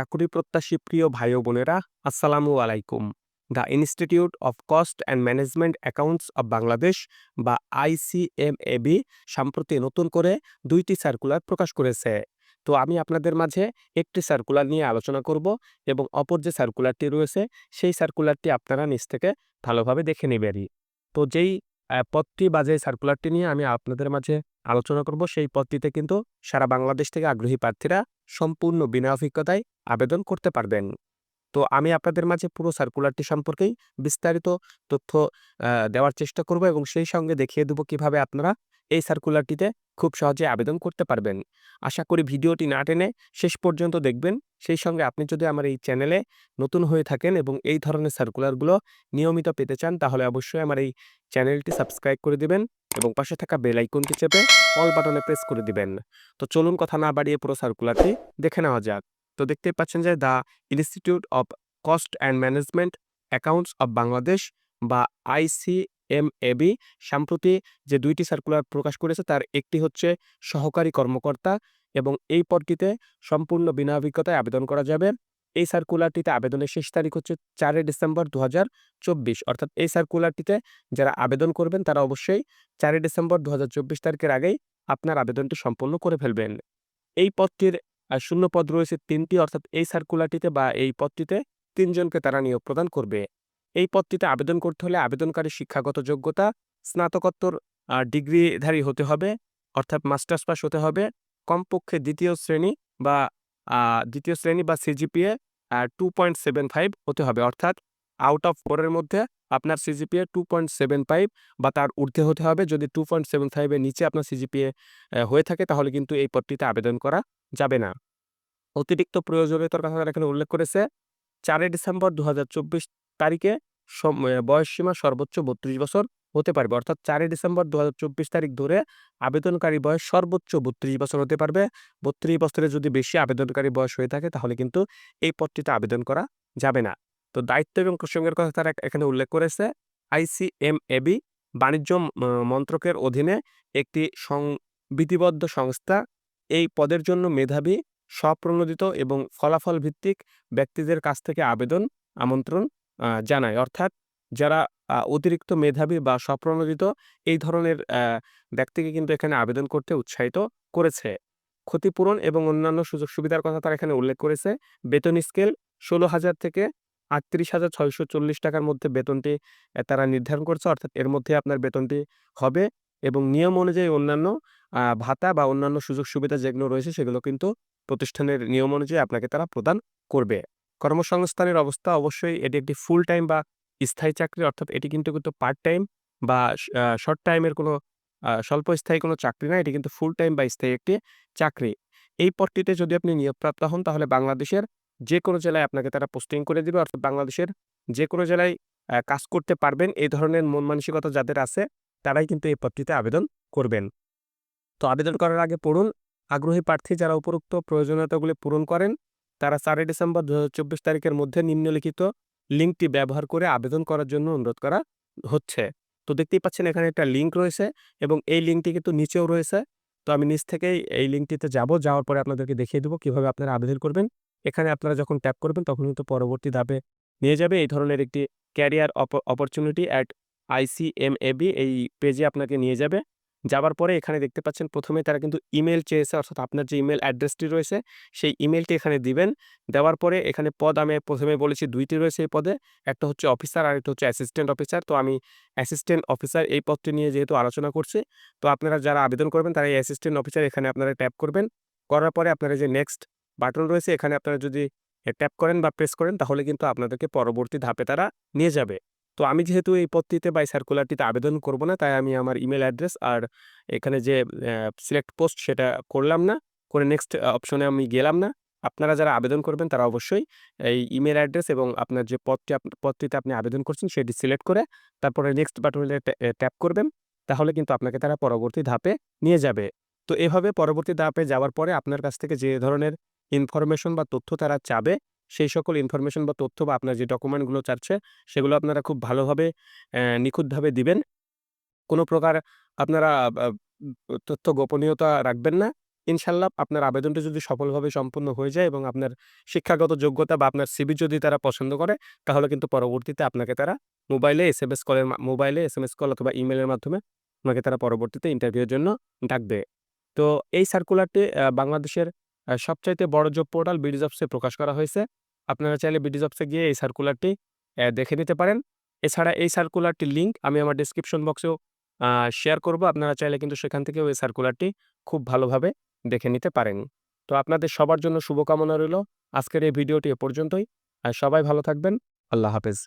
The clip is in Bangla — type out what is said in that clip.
চাকুরি প্রত্যাশী প্রিয় ভাই বোনেরা, আসসালামু আলাইকুম। The institute of cost and management accounts of Bangladesh বা আইসিএমএবি সম্প্রতি নতুন করে দুইটি সার্কুলার প্রকাশ করেছে। তো আমি আপনাদের মাঝে একটি সার্কুলার নিয়ে আলোচনা করব এবং অপর যে সার্কুলারটি রয়েছে, সেই সার্কুলারটি আপনারা নিজ থেকে ভালোভাবে দেখে নেবেনই। তো যেই পদটি বা যে সার্কুলারটি নিয়ে আমি আপনাদের মাঝে আলোচনা করব, সেই পদটিতে কিন্তু সারা বাংলাদেশ থেকে আগ্রহী প্রার্থীরা সম্পূর্ণ বিনা অভিজ্ঞতায় আবেদন করতে পারবেন। তো আমি আপনাদের মাঝে পুরো সার্কুলারটি সম্পর্কেই বিস্তারিত তথ্য দেওয়ার চেষ্টা করব এবং সেই সঙ্গে দেখিয়ে দেবো কীভাবে আপনারা এই সার্কুলারটিতে খুব সহজে আবেদন করতে পারবেন। আশা করি ভিডিওটি না টেনে শেষ পর্যন্ত দেখবেন। সেই সঙ্গে আপনি যদি আমার এই চ্যানেলে নতুন হয়ে থাকেন এবং এই ধরনের সার্কুলারগুলো নিয়মিত পেতে চান, তাহলে অবশ্যই আমার এই চ্যানেলটি সাবস্ক্রাইব করে দিবেন। এবং পাশে থাকা বেল আইকনটি চেপে অল বাটনে প্রেস করে দিবেন। তো চলুন কথা না বাড়িয়ে পুরো সার্কুলারটি দেখে নেওয়া যাক। তো দেখতেই পাচ্ছেন যে the institute of cost and management accounts of Bangladesh বা আইসিএমএবি সম্প্রতি যে দুইটি সার্কুলার প্রকাশ করেছে তার একটি হচ্ছে সহকারী কর্মকর্তা এবং এই পদটিতে সম্পূর্ণ বিনা অভিজ্ঞতায় আবেদন করা যাবে। এই সার্কুলারটিতে আবেদনের শেষ তারিখ হচ্ছে চারই ডিসেম্বর দুহাজার চব্বিশ। অর্থাৎ এই সার্কুলারটিতে যারা আবেদন করবেন, তারা অবশ্যই চারই ডিসেম্বর দুহাজার চব্বিশ তারিখের আগেই আপনার আবেদনটি সম্পন্ন করে ফেলবেন। এই পদটির শূন্য পদ রয়েছে তিনটি, অর্থাৎ এই সার্কুলারটিতে বা এই পদটিতে তিনজনকে তারা নিয়োগ প্রদান করবে। এই পদটিতে আবেদন করতে হলে আবেদনকারী শিক্ষাগত যোগ্যতা, স্নাতকোত্তর ডিগ্রিধারী হতে হবে, অর্থাৎ মাস্টার্স পাস হতে হবে, কমপক্ষে দ্বিতীয় শ্রেণি বা দ্বিতীয় শ্রেণি বা CGPA two point seven five হতে হবে। অর্থাৎ আউট অফ ফোরের মধ্যে আপনার CGPA two point seven five বা তার ঊর্ধ্বে হতে হবে। যদি টু পয়েন্ট সেভেন ফাইভের নিচে আপনার সিজিপিএ হয়ে থাকে, তাহলে কিন্তু এই পদটিতে আবেদন করা যাবে না। অতিরিক্ত প্রয়োজনীয়তার কথা এখানে উল্লেখ করেছে, চারই ডিসেম্বর দু হাজার চব্বিশ তারিখে বয়সসীমা সর্বোচ্চ বত্রিশ বছর। হতে পারবে। অর্থাৎ চারই ডিসেম্বর দু হাজার চব্বিশ তারিখ ধরে আবেদনকারী বয়স সর্বোচ্চ বত্রিশ বছর হতে পারবে। বত্রিশ বছরের যদি বেশি আবেদনকারী বয়স হয়ে থাকে, তাহলে কিন্তু এই পদটিতে আবেদন করা যাবে না। তো দায়িত্ব এবং প্রসঙ্গের কথা তারা এখানে উল্লেখ করেছে। আইসিএমএবি বাণিজ্য মন্ত্রকের অধীনে একটি সংবিধিবদ্ধ সংস্থা। এই পদের জন্য মেধাবী, স্বপ্রণোদিত এবং ফলাফল ভিত্তিক ব্যক্তিদের কাছ থেকে আবেদন, আমন্ত্রণ জানায়। অর্থাৎ যারা অতিরিক্ত মেধাবী বা স্বপ্রণোদিত এই ধরনের ব্যক্তিকে কিন্তু এখানে আবেদন করতে উৎসাহিত করেছে। ক্ষতিপূরণ এবং অন্যান্য সুযোগ সুবিধার কথা তারা এখানে উল্লেখ করেছে। বেতন স্কেল ষোলো হাজার থেকে আটত্রিশ হাজার ছয়শো চল্লিশ টাকার মধ্যে বেতনটি তারা নির্ধারণ করছে। অর্থাৎ এর মধ্যে আপনার বেতনটি হবে এবং নিয়ম অনুযায়ী অন্যান্য ভাতা বা অন্যান্য সুযোগ সুবিধা যেগুলো রয়েছে সেগুলো কিন্তু প্রতিষ্ঠানের নিয়ম অনুযায়ী আপনাকে তারা প্রদান করবে। কর্মসংস্থানের অবস্থা অবশ্যই এটি একটি ফুল টাইম বা স্থায়ী চাকরি অর্থাৎ এটি কিন্তু কিন্তু পার্ট টাইম বা শর্ট টাইমের কোনো স্বল্প স্থায়ী কোনো চাকরি না, এটি কিন্তু ফুল টাইম বা স্থায়ী একটি চাকরি। এই পদটিতে যদি আপনি নিয়োগপ্রাপ্ত হন, তাহলে বাংলাদেশের যে কোনো জেলায় আপনাকে তারা পোস্টিং করে দিবে, অর্থাৎ বাংলাদেশের যে কোনো জেলায় কাজ করতে পারবেন, এই ধরনের মন মানসিকতা যাদের আছে, তারাই কিন্তু এই পদটিতে আবেদন করবেন। তো আবেদন করার আগে পড়ুন, আগ্রহী প্রার্থী যারা উপরোক্ত প্রয়োজনীয়তাগুলি পূরণ করেন, তারা চারই ডিসেম্বর দু হাজার চব্বিশ তারিখের মধ্যে নিম্নলিখিত লিঙ্কটি ব্যবহার করে আবেদন করার জন্য অনুরোধ করা হচ্ছে। তো দেখতেই পাচ্ছেন এখানে একটা লিঙ্ক রয়েছে এবং এই লিঙ্কটি কিন্তু নিচেও রয়েছে। তো আমি নিচ থেকেই এই লিঙ্কটিতে যাব, যাওয়ার পরে আপনাদেরকে দেখিয়ে দেবো কীভাবে আপনারা আবেদন করবেন। এখানে আপনারা যখন ট্যাপ করবেন তখন কিন্তু পরবর্তী ধাপে নিয়ে যাবে। এই ধরনের একটি ক্যারিয়ার অপরচুনিটি অ্যাট আইসিএমএবি এই পেজে আপনাকে নিয়ে যাবে। যাবার পরে এখানে দেখতে পাচ্ছেন প্রথমে তারা কিন্তু ইমেল চেয়েছে, অর্থাৎ আপনার যে ইমেল অ্যাড্রেসটি রয়েছে, সেই ইমেলটি এখানে দিবেন। দেওয়ার পরে এখানে পদ আমি প্রথমে বলেছি দুইটি রয়েছে এই পদে, একটা হচ্ছে অফিসার আর একটা হচ্ছে অ্যাসিস্ট্যান্ট অফিসার। তো আমি অ্যাসিস্ট্যান্ট অফিসার এই পদটি নিয়ে যেহেতু আলোচনা করছি, তো আপনারা যারা আবেদন করবেন তারা এই অ্যাসিস্ট্যান্ট অফিসার এখানে আপনারা ট্যাপ করবেন। করার পরে আপনারা যে নেক্সট বাটন রয়েছে, এখানে আপনারা যদি ট্যাপ করেন বা প্রেস করেন, তাহলে কিন্তু আপনাদেরকে পরবর্তী ধাপে তারা নিয়ে যাবে। তো আমি যেহেতু এই পদটিতে বা সার্কুলারটিতে আবেদন করব না, তাই আমি আমার ইমেল অ্যাড্রেস আর এখানে যে সিলেক্ট পোস্ট সেটা করলাম না, করে নেক্সট অপশনে আমি গেলাম না। আপনারা যারা আবেদন করবেন তারা অবশ্যই এই ইমেল অ্যাড্রেস এবং আপনার যে পদটি পদটিতে আপনি আবেদন করছেন সেটি সিলেক্ট করে তারপরে নেক্সট বাটনে ট্যাপ করবেন, তাহলে কিন্তু আপনাকে তারা পরবর্তী ধাপে নিয়ে যাবে। তো এভাবে পরবর্তী ধাপে যাওয়ার পরে আপনার কাছ থেকে যে ধরনের ইনফরমেশন বা তথ্য তারা চাবে সেই সকল ইনফরমেশন বা তথ্য বা আপনার যে ডকুমেন্টগুলো চাচ্ছে, সেগুলো আপনারা খুব ভালোভাবে নিখুঁতভাবে দিবেন কোনো প্রকার আপনারা তথ্য গোপনীয়তা রাখবেন না ইনশাল্লাহ আপনার আবেদনটি যদি সফলভাবে সম্পূর্ণ হয়ে যায় এবং আপনার শিক্ষাগত যোগ্যতা বা আপনার সিভি যদি তারা পছন্দ করে, তাহলে কিন্তু পরবর্তীতে আপনাকে তারা মোবাইলে এস এম এস কলের মোবাইলে এস কল অথবা ইমেলের মাধ্যমে আপনাকে তারা পরবর্তীতে ইন্টারভিউয়ের জন্য ডাকবে। তো এই সার্কুলারটি বাংলাদেশের সবচাইতে বড় জব পোর্টাল বিডি জবসে প্রকাশ করা হয়েছে। আপনারা চাইলে বিডি জবসে গিয়ে এই সার্কুলারটি দেখে নিতে পারেন। এছাড়া এই সার্কুলারটির লিঙ্ক আমি আমার ডেসক্রিপশন বক্সেও শেয়ার করব। আপনারা চাইলে কিন্তু সেখান থেকেও এই সার্কুলারটি খুব ভালোভাবে দেখে নিতে পারেন। তো আপনাদের সবার জন্য শুভকামনা রইল আজকের এই ভিডিওটি এ পর্যন্তই। সবাই ভালো থাকবেন। আল্লাহ হাফেজ।